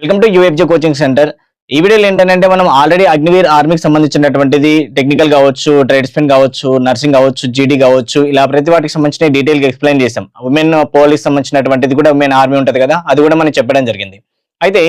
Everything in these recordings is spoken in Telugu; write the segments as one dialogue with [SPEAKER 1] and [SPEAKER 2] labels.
[SPEAKER 1] Welcome to UFJ coaching centre ఈ వీడియోలో ఏంటంటే మనం ఆల్రెడీ అగ్నివీర్ ఆర్మీకి సంబంధించినటువంటిది టెక్నికల్ కావచ్చు ట్రేడ్స్మెన్ కావచ్చు నర్సింగ్ కావచ్చు జీడీ కావచ్చు ఇలా ప్రతి వాటికి సంబంధించిన డీటెయిల్గా ఎక్స్ప్లెయిన్ చేసాం ఉమెన్ పోలీస్ సంబంధించినటువంటిది కూడా ఉమెన్ ఆర్మీ ఉంటుంది కదా అది కూడా మనం చెప్పడం జరిగింది. అయితే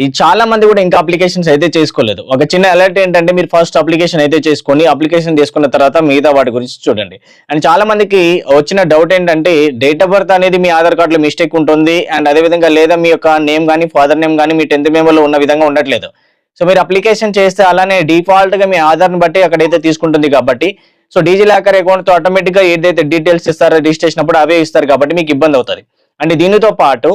[SPEAKER 1] ఈ చాలా మంది కూడా ఇంకా అప్లికేషన్స్ అయితే చేసుకోలేదు. ఒక చిన్న అలర్ట్ ఏంటంటే మీరు ఫస్ట్ అప్లికేషన్ అయితే చేసుకొని అప్లికేషన్ చేసుకున్న తర్వాత మిగతా వాటి గురించి చూడండి. అండ్ చాలా మందికి వచ్చిన డౌట్ ఏంటంటే డేట్ ఆఫ్ బర్త్ అనేది మీ ఆధార్ కార్డులో మిస్టేక్ ఉంటుంది. అండ్ అదే విధంగా లేదా మీ యొక్క నేమ్ కానీ ఫాదర్ నేమ్ కానీ మీ టెన్త్ మెంబర్లో ఉన్న విధంగా ఉండట్లేదు. సో మీరు అప్లికేషన్ చేస్తే అలానే డిఫాల్ట్గా మీ ఆధార్ని బట్టి అక్కడైతే తీసుకుంటుంది కాబట్టి సో డీజీ లాకర్ అకౌంట్ ఆటోమేటిక్గా ఏదైతే డీటెయిల్స్ ఇస్తారో రిజిస్ట్రేషన్ అప్పుడు అవే ఇస్తారు కాబట్టి మీకు ఇబ్బంది అవుతుంది. అండ్ దీనితో పాటు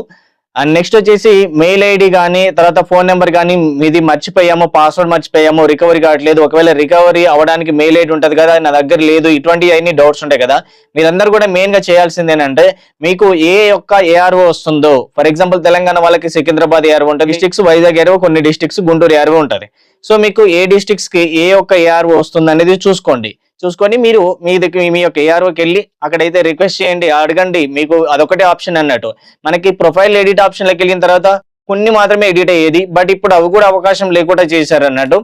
[SPEAKER 1] అండ్ నెక్స్ట్ వచ్చేసి మెయిల్ ఐడి కానీ తర్వాత ఫోన్ నెంబర్ కానీ మీది మర్చిపోయాము పాస్వర్డ్ మర్చిపోయాము రికవరీ కావట్లేదు. ఒకవేళ రికవరీ అవ్వడానికి మెయిల్ ఐడి ఉంటుంది కదా నా దగ్గర లేదు ఇటువంటి అన్ని డౌట్స్ ఉంటాయి కదా మీరందరూ కూడా మెయిన్గా చేయాల్సింది ఏంటంటే మీకు ఏ యొక్క ఏఆర్ఓ వస్తుందో ఫర్ ఎగ్జాంపుల్ తెలంగాణ వాళ్ళకి సికింద్రాబాద్ ఏఆర్ఓ ఉంటుంది డిస్టిక్స్ వైజాగ్ ఏఆర్ఓ కొన్ని డిస్టిక్స్ గుంటూరు ఏఆర్ఓ ఉంటుంది. సో మీకు ఏ డిస్టిక్స్కి ఏ ఒక్క ఏఆర్ఓ వస్తుంది అనేది చూసుకోండి. చూసుకొని మీరు మీ దగ్గర మీ యొక్క ఏఆర్ఓకి వెళ్ళి అక్కడైతే రిక్వెస్ట్ చేయండి అడగండి. మీకు అదొకటే ఆప్షన్ అన్నట్టు. మనకి ప్రొఫైల్ ఎడిట్ ఆప్షన్లోకి వెళ్ళిన తర్వాత కొన్ని మాత్రమే ఎడిట్ అయ్యేది బట్ ఇప్పుడు అవి కూడా అవకాశం లేకుండా చేశారు అన్నట్టు.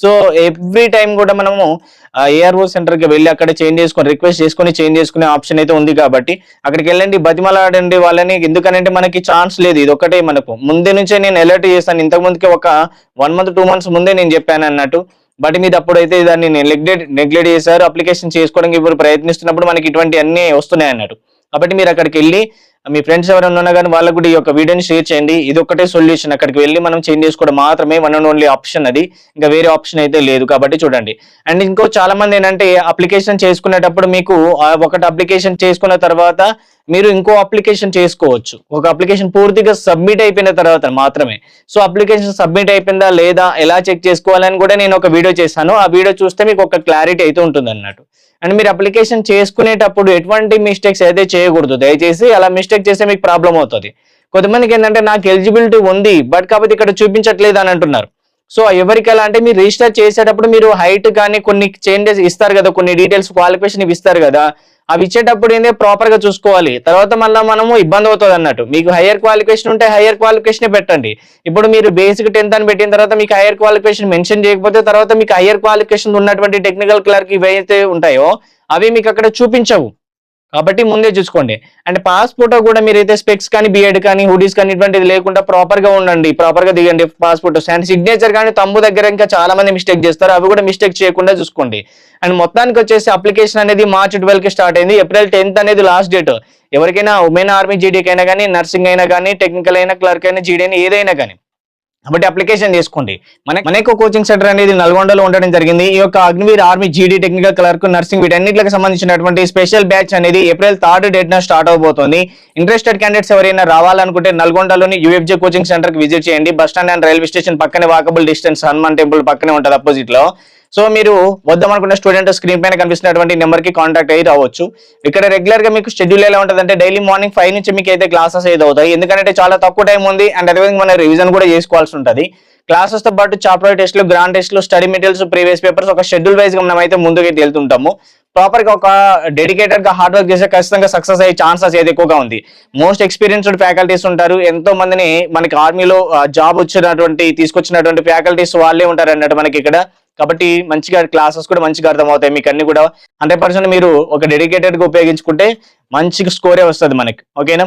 [SPEAKER 1] సో ఎవ్రీ టైం కూడా మనము ఏఆర్ఓ సెంటర్కి వెళ్ళి అక్కడ చేంజ్ చేసుకొని రిక్వెస్ట్ చేసుకొని చేంజ్ చేసుకునే ఆప్షన్ అయితే ఉంది కాబట్టి అక్కడికి వెళ్ళండి. బతిమలాడండి వాళ్ళని ఎందుకనంటే మనకి ఛాన్స్ లేదు. ఇది ఒకటే మనకు. ముందే నుంచే నేను అలర్ట్ చేస్తాను. ఇంతకు ముందుకి ఒక వన్ మంత్ టూ మంత్స్ ముందే నేను చెప్పాను అన్నట్టు. బట్ మీద అప్పుడైతే దాన్ని నెగ్లెక్ట్ నెగ్లెక్ట్ చేశారు. అప్లికేషన్ చేసుకోవడానికి ఇప్పుడు ప్రయత్నిస్తున్నప్పుడు మనకి ఇటువంటి అన్ని వస్తున్నాయి అన్నట్టు కాబట్టి మీరు అక్కడికి వెళ్ళి మీ ఫ్రెండ్స్ ఎవరైనా ఉన్నా కానీ వాళ్ళకు కూడా ఈ యొక్క వీడియోని షేర్ చేయండి. ఇది ఒకటే సొల్యూషన్ అక్కడికి వెళ్ళి మనం చేంజ్ చేసుకోవడం మాత్రమే వన్ అండ్ ఓన్లీ ఆప్షన్ అది. ఇంకా వేరే ఆప్షన్ అయితే లేదు కాబట్టి చూడండి. అండ్ ఇంకో చాలా మంది ఏంటంటే అప్లికేషన్ చేసుకునేటప్పుడు మీకు ఒకటి అప్లికేషన్ చేసుకున్న తర్వాత మీరు ఇంకో అప్లికేషన్ చేసుకోవచ్చు. ఒక అప్లికేషన్ పూర్తిగా సబ్మిట్ అయిపోయిన తర్వాత మాత్రమే. సో అప్లికేషన్ సబ్మిట్ అయిపోయిందా లేదా ఎలా చెక్ చేసుకోవాలని కూడా నేను ఒక వీడియో చేశాను. ఆ వీడియో చూస్తే మీకు ఒక క్లారిటీ అయితే ఉంటుంది అన్నట్టు అండ్ మీరు అప్లికేషన్ చేసుకునేటప్పుడు ఎటువంటి మిస్టేక్స్ అయితే చేయకూడదు దయచేసి అలా మిస్టేక్ చేస్తే మీకు ప్రాబ్లం అవుతుంది. కొంతమందికి ఏంటంటే నాకు ఎలిజిబిలిటీ ఉంది బట్ కాకపోతే ఇక్కడ చూపించట్లేదు అని అంటున్నారు. సో ఎవరికి ఎలా అంటే మీరు రిజిస్టర్ చేసేటప్పుడు మీరు హైట్ కానీ కొన్ని చేంజెస్ ఇస్తారు కదా కొన్ని డీటెయిల్స్ క్వాలిఫికేషన్ ఇస్తారు కదా అవి ఇచ్చేటప్పుడు ఏంటంటే ప్రాపర్గా చూసుకోవాలి. తర్వాత మళ్ళీ మనము ఇబ్బంది అవుతుంది అన్నట్టు. మీకు హైయర్ క్వాలిఫికేషన్ ఉంటే హైయర్ క్వాలిఫికేషన్ పెట్టండి. ఇప్పుడు మీరు బేసిక్ టెన్త్ అని పెట్టిన తర్వాత మీకు హైయర్ క్వాలిఫికేషన్ మెన్షన్ చేయకపోతే తర్వాత మీకు హైయర్ క్వాలిఫికేషన్ ఉన్నటువంటి టెక్నికల్ క్లర్క్ ఇవైతే ఉంటాయో అవి మీకు అక్కడ చూపించవు. కాబట్టి ముందే చూసుకోండి. అండ్ పాస్పోర్ట్ కూడా మీరైతే స్పెక్స్ కానీ బిఎడ్ కానీ హుడీస్ కానీ ఇటువంటిది లేకుండా ప్రాపర్గా ఉండండి. ప్రాపర్గా దిగండి పాస్పోర్ట్ అండ్ సిగ్నేచర్ కానీ తమ్ము దగ్గర ఇంకా చాలా మంది మిస్టేక్ చేస్తారు. అవి కూడా మిస్టేక్ చేయకుండా చూసుకోండి. అండ్ మొత్తానికి వచ్చేసి అప్లికేషన్ అనేది మార్చ్ ట్వెల్వ్కి స్టార్ట్ అయింది. ఏప్రిల్ టెన్త్ అనేది లాస్ట్ డేట్ ఎవరికైనా ఉమెన్ ఆర్మీ జీడీకి అయినా కానీ నర్సింగ్ అయినా కానీ టెక్నికల్ అయినా క్లర్క్ అయినా జీడీ అయినా ఏదైనా కానీ. కాబట్టి అప్లికేషన్ చేసుకోండి. మన మనకు కోచింగ్ సెంటర్ అనేది నల్గొండలో ఉండడం జరిగింది. ఈ యొక్క Agniveer army GD technical clerk nursing వీటన్నిటికి సంబంధించినటువంటి స్పెషల్ బ్యాచ్ అనేది ఏప్రిల్ థర్డ్ డేట్ న స్టార్ట్ అవబోతోంది. ఇంట్రెస్టెడ్ క్యాండిడేట్స్ ఎవరైనా రావాలనుకుంటే నల్గొండలోని యూఎఫ్జే కోచింగ్ సెంటర్కి విజిట్ చేయండి. Bus stand and railway station పక్కనే వాకబుల్ డిస్టెన్స్ హనుమాన్ టెంపుల్ పక్కనే ఉంటుంది అపోజిట్లో. సో మీరు వద్దామనుకున్న స్టూడెంట్ స్క్రీన్ పైన కనిపిస్తున్నటువంటి నెంబర్కి కాంటాక్ట్ అయ్యి రావచ్చు. ఇక్కడ రెగ్యులర్గా మీకు షెడ్యూల్ ఎలా ఉంటుంది అంటే డైలీ మార్నింగ్ ఫైవ్ నుంచి మీకు అయితే క్లాసెస్ అయితే అవుతాయి. ఎందుకంటే చాలా తక్కువ టైం ఉంది అండ్ అదేవిధంగా మనం రివిజన్ కూడా చేసుకోవాల్సి ఉంటుంది. క్లాసెస్తో పాటు చాప్టర్ టెస్ట్లు గ్రాండ్ టెస్ట్లు స్టడీ మెటీరియల్స్ ప్రీవియస్ పేపర్స్ ఒక షెడ్యూల్ వైజ్గా మనం అయితే ముందుకు వెళ్తుంటాము. ప్రాపర్గా ఒక డెడికేటెడ్గా హార్డ్ వర్క్ చేస్తే ఖచ్చితంగా సక్సెస్ అయ్యే ఛాన్సెస్ అయితే ఎక్కువగా ఉంది. మోస్ట్ ఎక్స్పీరియన్స్డ్ ఫ్యాకల్టీస్ ఉంటారు. ఎంతో మందిని మనకి ఆర్మీలో జాబ్ వచ్చినటువంటి తీసుకొచ్చినటువంటి ఫ్యాకల్టీస్ వాళ్ళే ఉంటారు అన్నట్టు మనకి ఇక్కడ కాబట్టి మంచిగా క్లాసెస్ కూడా మంచిగా అర్థమవుతాయి. మీకు అన్ని కూడా హండ్రెడ్ మీరు ఒక డెడికేటెడ్గా ఉపయోగించుకుంటే మంచి స్కోరే వస్తుంది మనకి. ఓకేనా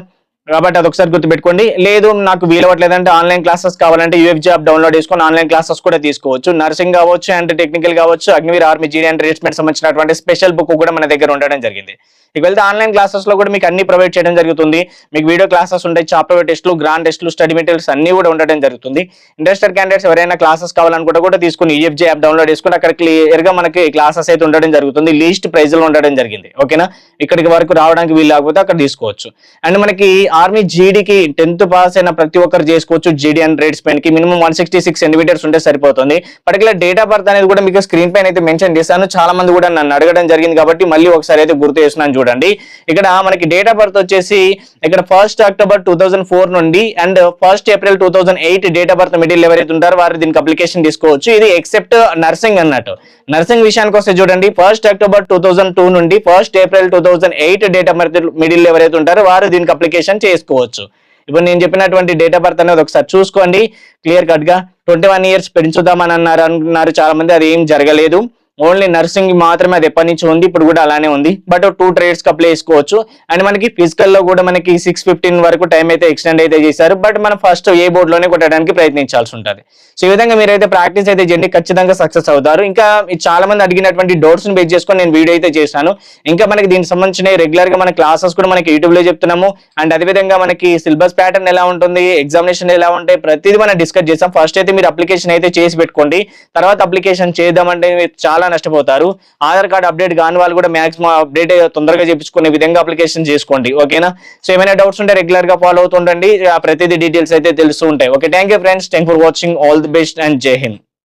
[SPEAKER 1] కాబట్టి అది ఒకసారి గుర్తుపెట్టుకోండి. లేదు నాకు వీలవట్లేదంటే ఆన్లైన్ క్లాసెస్ కావాలంటే యూఎఫ్ యాప్ డౌన్లోడ్ చేసుకొని ఆన్లైన్ క్లాసెస్ కూడా తీసుకోవచ్చు. నర్సింగ్ కావచ్చు అండ్ టెక్నికల్ కావచ్చు అగ్నివీర్ ఆర్మీ జీడీ అండ్ రిజిస్ట్మెంట్ సంబంధించినటువంటి స్పెషల్ బుక్ కూడా మన దగ్గర ఉండడం జరిగింది. ఇక వెళ్తే ఆన్లైన్ క్లాసెస్లో కూడా మీకు అన్ని ప్రొవైడ్ చేయడం జరుగుతుంది. మీకు వీడియో క్లాసెస్ ఉంటాయి చాప్టర్ టెస్ట్లు గ్రాండ్ టెస్ట్లు స్టడీ మెటీరియల్స్ అన్ని కూడా ఉండడం జరుగుతుంది. ఇంట్రెస్టెడ్ క్యాండిడేట్స్ ఎవరైనా క్లాసెస్ కావాలనుకుంటే కూడా తీసుకుని ఈఎఫ్జీ యాప్ డౌన్లోడ్ చేసుకుని అక్కడ క్లియర్గా మనకి క్లాసెస్ అయితే ఉండడం జరుగుతుంది. లీస్ట్ ప్రైజ్లో ఉండడం జరిగింది. ఓకేనా? ఇక్కడికి వరకు రావడానికి వీలు లేకపోతే అక్కడ తీసుకోవచ్చు. అండ్ మనకి ఆర్మీ జీడీకి టెన్త్ పాస్ అయిన ప్రతి ఒక్కరు చేసుకోవచ్చు జీడీ and trade స్పెండ్కి minimum one sixty six centimetres ఉంటే సరిపోతుంది. పర్టికులర్ డేట్ ఆఫ్ బర్త్ అనేది కూడా మీకు స్క్రీన్ పైన అయితే మెన్షన్ చేశాను. చాలా మంది కూడా నన్ను అడగడం జరిగింది కాబట్టి మళ్ళీ ఒకసారి అయితే గుర్తు చేస్తున్నాను చూడండి. ఇక్కడ మనకి డేట్ ఆఫ్ బర్త్ వచ్చేసి ఇక్కడ first October two thousand four నుండి and first April two thousand eight date of birth middle ఎవరైతే ఉంటారో వారు దీనికి అప్లికేషన్ తీసుకోవచ్చు. ఇది ఎక్సెప్ట్ నర్సింగ్ అన్నట్టు. నర్సింగ్ విషయానికి వస్తే చూడండి first October two thousand two నుండి first April two thousand eight date of birth middle ఎవరైతే ఉంటారో వారు దీనికి అప్లికేషన్ చేసుకోవచ్చు. ఇప్పుడు నేను చెప్పినటువంటి డేట్ ఆఫ్ బర్త్ అనేది ఒకసారి చూసుకోండి. క్లియర్ కట్గా ట్వంటీ వన్ ఇయర్స్ పెంచుదామని అన్నారు అనుకున్నారు చాలా మంది అది ఏం జరగలేదు. ఓన్లీ నర్సింగ్ మాత్రమే అది ఎప్పటి నుంచి ఉంది ఇప్పుడు కూడా అలానే ఉంది. బట్ టూ ట్రేడ్స్కి అప్లై చేసుకోవచ్చు. అండ్ మనకి ఫిజికల్లో కూడా మనకి సిక్స్ ఫిఫ్టీన్ వరకు టైం అయితే ఎక్స్టెండ్ అయితే చేశారు. బట్ మనం ఫస్ట్ ఏ బోర్డ్లోనే కొట్టడానికి ప్రయత్నించాల్సి ఉంటుంది. సో ఈ విధంగా మీరైతే ప్రాక్టీస్ అయితే చేయండి ఖచ్చితంగా సక్సెస్ అవుతారు. ఇంకా చాలా మంది అడిగినటువంటి డౌట్స్ని బేస్ చేసుకొని నేను వీడియో అయితే చేశాను. ఇంకా మనకి దీనికి సంబంధించిన రెగ్యులర్గా మన క్లాసెస్ కూడా మనకి యూట్యూబ్లో చెప్తున్నాము. అండ్ అదేవిధంగా మనకి సిలబస్ ప్యాటర్న్ ఎలా ఉంటుంది ఎగ్జామినేషన్ ఎలా ఉంటాయి ప్రతిదీ మనం డిస్కస్ చేస్తాం ఫస్ట్ అయితే మీరు అప్లికేషన్ అయితే చేసి పెట్టుకోండి. తర్వాత అప్లికేషన్ చేద్దామంటే చాలా చాలా నష్టపోతారు. ఆధార్ కార్డ్ అప్డేట్ కాని వాళ్ళు కూడా మాక్సిమం అప్డేట్ తొందరగా చేపించుకునే విధంగా అప్లికేషన్ చేసుకోండి. ఓకేనా? సో ఏమైనా డౌట్స్ ఉంటే రెగ్యులర్గా ఫాలో అవుతుండండి. ప్రతిదీ డీటెయిల్స్ అయితే తెలుస్తూ ఉంటాయి. Okay thank you friends. Thank for watching. All the best and Jai Hind.